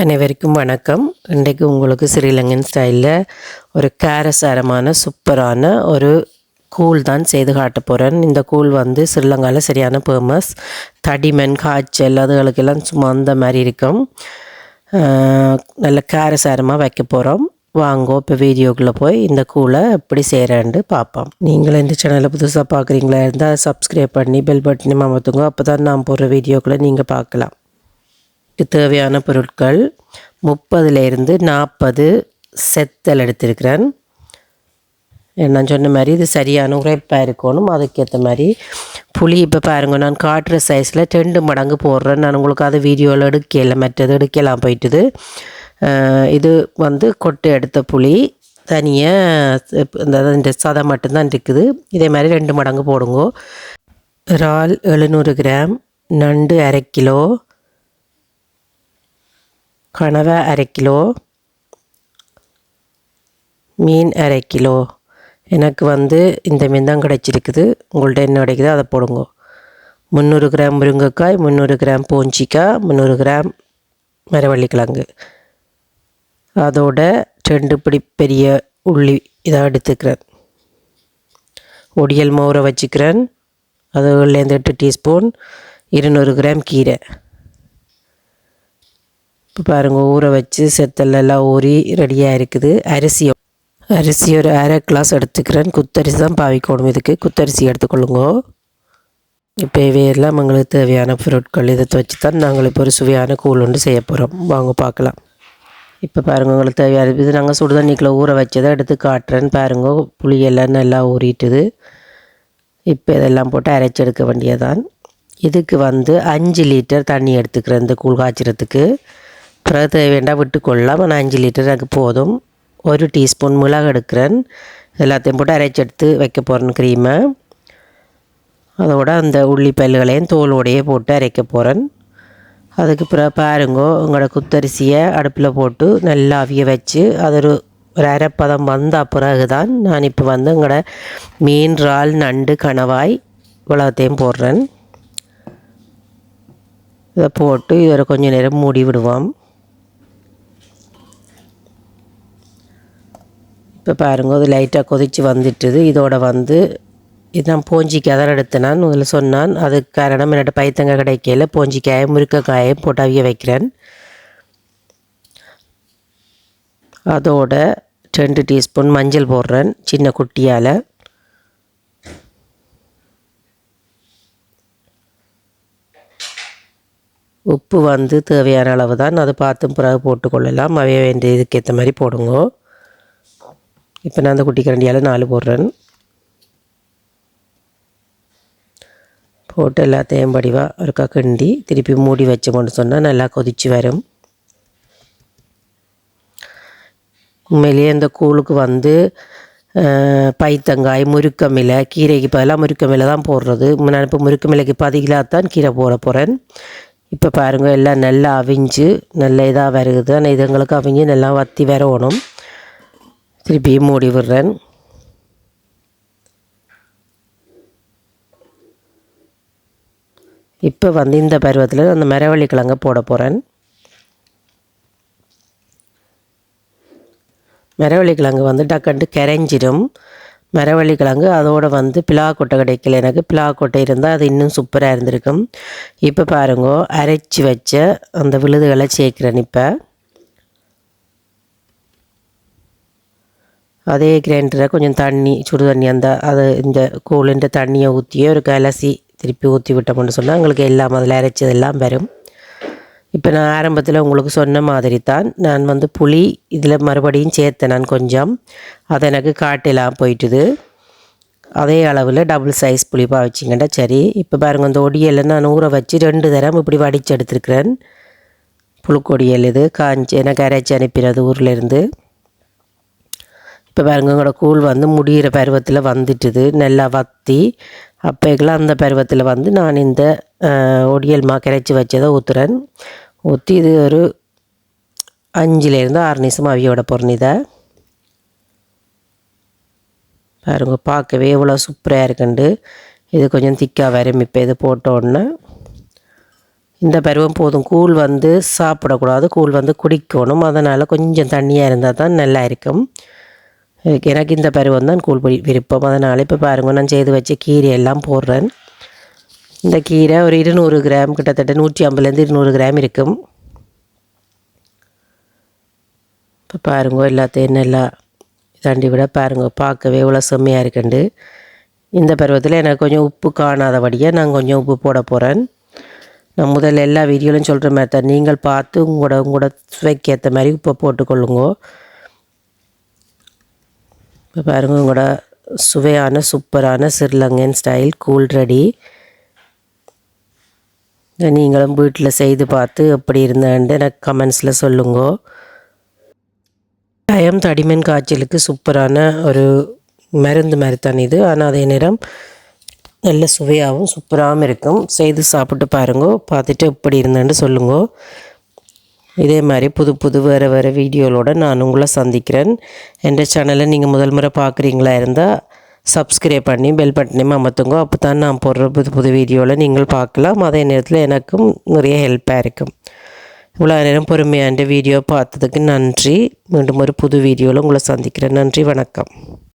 அனைவருக்கும் வணக்கம். இன்றைக்கு உங்களுக்கு ஸ்ரீலங்கன் ஸ்டைலில் ஒரு காரசாரமான சூப்பரான ஒரு கூழ் தான் செய்து காட்ட போகிறேன் இந்த கூழ் வந்து ஸ்ரீலங்காவில் சரியான ஃபேமஸ் தடிமன் காய்ச்சல் அதுகளுக்கெல்லாம் சும்மா அந்த மாதிரி இருக்கும். நல்ல காரசாரமாக வைக்க போகிறோம் வாங்கோ இப்போ வீடியோக்குள்ளே போய் இந்த கூழை எப்படி செய்கிறேன்ட்டு பார்ப்போம். நீங்களும் இந்த சேனலை புதுசாக பார்க்குறீங்களா இருந்தால் சப்ஸ்கிரைப் பண்ணி பெல் பட்டனையும் அமர்த்துங்க. அப்போ தான் நான் போடுற வீடியோக்களை நீங்கள் பார்க்கலாம். தேவையான பொருட்கள் முப்பதுலேருந்து நாற்பது செத்தல் எடுத்திருக்கிறேன். நான் சொன்ன மாதிரி இது சரியான உரைப்பாக இருக்கணும். அதுக்கேற்ற மாதிரி புளி இப்போ பாருங்க நான் காட்டுற சைஸில் ரெண்டு மடங்கு போடுறேன். நான் உங்களுக்கு அது வீடியோவில் எடுக்கல மற்றது எடுக்கலாம் போயிட்டுது. இது வந்து கொட்டு எடுத்த புளி தனியாக இந்த இந்த சதை மட்டும்தான் இருக்குது. இதே மாதிரி ரெண்டு மடங்கு போடுங்க. இறால் எழுநூறு கிராம் நண்டு அரை கிலோ கனவை அரை கிலோ மீன் அரை கிலோ. எனக்கு வந்து இந்த மீன் தான் கிடச்சிருக்குது. உங்கள்கிட்ட என்ன கிடைக்குதோ அதை போடுங்க. முந்நூறு கிராம் முருங்கைக்காய் முந்நூறு கிராம் பூஞ்சிக்காய் முந்நூறு கிராம் மரவள்ளிக்கிழங்கு. அதோட ரெண்டு பிடி பெரிய உள்ளி இதாக எடுத்துக்கிறேன். ஒடியல் மோரை வச்சுக்கிறேன். அதுலேருந்து எட்டு டீஸ்பூன் இருநூறு கிராம் கீரை. இப்போ பாருங்கள் ஊற வச்சு செத்தலெல்லாம் ஊறி ரெடியாக இருக்குது. அரிசி அரிசி ஒரு அரை கிளாஸ் எடுத்துக்கிறேன். குத்தரிசி தான் பாவிக்கணும் இதுக்கு. குத்தரிசி எடுத்துக்கொள்ளுங்க. இப்போ இவையெல்லாம் எங்களுக்கு தேவையான பொருட்கள். இதை வச்சு தான் நாங்கள் இப்போ ஒரு சுவையான கூழ் ஒன்று செய்ய போகிறோம் வாங்க பார்க்கலாம். இப்போ பாருங்கள் உங்களுக்கு தேவையான இது நாங்கள் சுடு தண்ணிக்குள்ளே ஊற வச்சதை எடுத்து காட்டுறேன். பாருங்க புளியெல்லாம் நல்லா ஊறிட்டுது. இப்போ இதெல்லாம் போட்டு அரைச்சி எடுக்க வேண்டியதான் இதுக்கு வந்து அஞ்சு லிட்டர் தண்ணி எடுத்துக்கிறேன் இந்த கூழ் காய்ச்சறதுக்கு. பிறகு தேவைண்டா விட்டு கொள்ளலாம் ஆனால் அஞ்சு லிட்டர் எனக்கு போதும். ஒரு டீஸ்பூன் மிளகு எடுக்கிறேன். எல்லாத்தையும் போட்டு அரைச்சி எடுத்து வைக்க போகிறேன் க்ரீமை அதோட அந்த உள்ளி பல்லுகளையும் தோலோடையே போட்டு அரைக்க போகிறேன் அதுக்கு பிறகு பாருங்கோ உங்களோட குத்தரிசியை அடுப்பில் போட்டு நல்லா அவிய வச்சு அது ஒரு ஒரு அரைப்பதம் வந்த பிறகு தான் நான் இப்போ வந்து உங்களோட மீன் இறால் நண்டு கணவாய் இவ்வளோத்தையும் போடுறேன். இதை போட்டு இதை கொஞ்சம் நேரம் மூடி விடுவோம். இப்போ பாருங்க அது லைட்டாக கொதித்து வந்துட்டுது. இதோட வந்து இதான் நான் போஞ்சிக்காய் தான் எடுத்தேன் நான் இதில் சொன்னான். அதுக்கு காரணம் என்னோட பைத்தங்காய் கிடைக்கல போஞ்சிக்காயை முருக்கைக்காயும் போட்டு அவிய வைக்கிறேன். அதோட ரெண்டு டீஸ்பூன் மஞ்சள் போடுறேன் சின்ன குட்டியால். உப்பு வந்து தேவையான அளவு தான் அதை பார்த்து பிறகு போட்டுக்கொள்ளலாம். அவைய வேண்டிய இதுக்கேற்ற மாதிரி போடுங்க. இப்போ நான் அந்த குட்டி கரண்டியால் நாலு போடுறேன். போட்டு எல்லாத்தையும் படிவாக ஒருக்கா கிண்டி திருப்பி மூடி வச்சோம்னு சொன்னால் நல்லா கொதிச்சு வரும். உண்மையிலேயே இந்த கூழுக்கு வந்து பைத்தங்காய் முருக்கமிலை கீரைக்கு பதிலாக முருக்கமிலை தான் போடுறது. முன்னாடி இப்போ முருக்கமிலைக்கு பதிலாக தான் கீரை போட போகிறேன் இப்போ பாருங்கள் எல்லாம் நல்லா அவிஞ்சு நல்ல இதாக வருகுது ஆனால் இது எங்களுக்கு அவிஞ்சு நல்லா வத்தி வரணும். திருப்பி மூடி விடுறேன் இப்போ வந்து இந்த பருவத்தில் அந்த மரவள்ளி கிழங்க போட போகிறேன் மரவள்ளி கிழங்கு வந்து டக்கண்டு கரைஞ்சிடும் மரவள்ளி கிழங்கு அதோடு வந்து பிளாக்கொட்டை கிடைக்கல எனக்கு. பிளாக்கொட்டை இருந்தால் அது இன்னும் சூப்பராக இருந்திருக்கும். இப்போ பாருங்க அரைச்சி வச்ச அந்த விழுதுகளை சேர்க்குறேன் இப்போ. அதே கிரைண்டரை கொஞ்சம் தண்ணி சுடு தண்ணி அந்த அது இந்த கூழின்ற தண்ணியை ஊற்றியே ஒரு கலசி திருப்பி ஊற்றி விட்டோம்னு சொன்னால் உங்களுக்கு எல்லாம் அதில் அரைச்சதெல்லாம் வரும். இப்போ நான் ஆரம்பத்தில் உங்களுக்கு சொன்ன மாதிரி தான் நான் வந்து புளி இதில் மறுபடியும் சேர்த்தேன் நான் கொஞ்சம். அது எனக்கு காட்டெல்லாம் போயிட்டுது. அதே அளவில் டபுள் சைஸ் புளி பாவிச்சிங்கண்டா சரி. இப்போ பாருங்கள் இந்த ஒடியலில் நான் ஊற வச்சு ரெண்டு தரம் இப்படி வடித்து எடுத்துருக்கிறேன். புழுக்கொடியல் இது காஞ்சி எனக்கு அரைச்சி அனுப்பினது ஊர்லேருந்து இப்போ பாருங்க உங்களோட கூழ் வந்து முடிகிற பருவத்தில் வந்துட்டுது. நல்லா வத்தி அப்போக்கெல்லாம் அந்த பருவத்தில் வந்து நான் இந்த ஒடியல்மா ஒடியல் மா கரைச்சி வச்சதை ஊற்றுறேன் ஊற்றி இது ஒரு அஞ்சுலேருந்து ஆறு நிமிஷம் அவியோட போகிறேன் இதை. பாருங்க பார்க்கவே இவ்வளோ சூப்பராக இருக்குண்டு. இது கொஞ்சம் திக்காக வரும் இப்போ இது போட்டோடனே இந்த பருவம் போதும் கூழ் வந்து சாப்பிடக்கூடாது கூழ் வந்து குடிக்கணும். அதனால் கொஞ்சம் தண்ணியாக இருந்தால் தான் நல்லா இருக்கும். எனக்கு- இந்த பருவம் தான் கூழ்படி விருப்பம் அதனால் இப்போ பாருங்க நான் செய்து வச்ச கீரையெல்லாம் போடுறேன் இந்த கீரை ஒரு இருநூறு கிராம் கிட்டத்தட்ட நூற்றி ஐம்பதுலேருந்து இருநூறு கிராம் இருக்கும் இப்போ பாருங்க எல்லாத்தையும் நல்லா தாண்டி விட பாருங்க பார்க்கவே இவ்வளோ செம்மையாக இருக்குண்டு இந்த பருவத்தில் எனக்கு கொஞ்சம் உப்பு காணாதபடியாக நான் கொஞ்சம் உப்பு போட போகிறேன் நான் முதல்ல எல்லா வீடியோலையும் சொல்கிற மாதிரி தான் நீங்கள் பார்த்து உங்களோட உங்களோட சுவைக்கு ஏற்ற மாதிரி உப்பை போட்டுக்கொள்ளுங்க இப்போ பாருங்கள் உங்களோட சுவையான சூப்பரான சிறுலங்கன் ஸ்டைல் கூல் ரெடி நீங்களும் வீட்டில் செய்து பார்த்து எப்படி இருந்தேன்ட்டு எனக்கு கமெண்ட்ஸில் சொல்லுங்க. டயம் தடிமன் காய்ச்சலுக்கு சூப்பரான ஒரு மருந்து மாதிரி தான் இது. ஆனால் அதே நேரம் நல்ல சுவையாகவும் சூப்பராகவும் இருக்கும். செய்து சாப்பிட்டு பாருங்க பார்த்துட்டு எப்படி இருந்தேன்னு சொல்லுங்க. இதே மாதிரி புது புது வேறு வேறு வீடியோவோட நான் உங்களை சந்திக்கிறேன். என்ற சேனலை நீங்கள் முதல் முறை பார்க்குறீங்களா இருந்தால் சப்ஸ்கிரைப் பண்ணி பெல் பட்டனையும் அமர்த்துங்க அப்போ தான் நான் போடுற புது புது வீடியோவில் நீங்கள் பார்க்கலாம். அதே நேரத்தில் எனக்கும் நிறைய ஹெல்ப்பாக இருக்கும். இவ்வளோ நேரம் பொறுமையான வீடியோ பார்த்ததுக்கு நன்றி. மீண்டும் ஒரு புது வீடியோவில் உங்களை சந்திக்கிறேன். நன்றி வணக்கம்.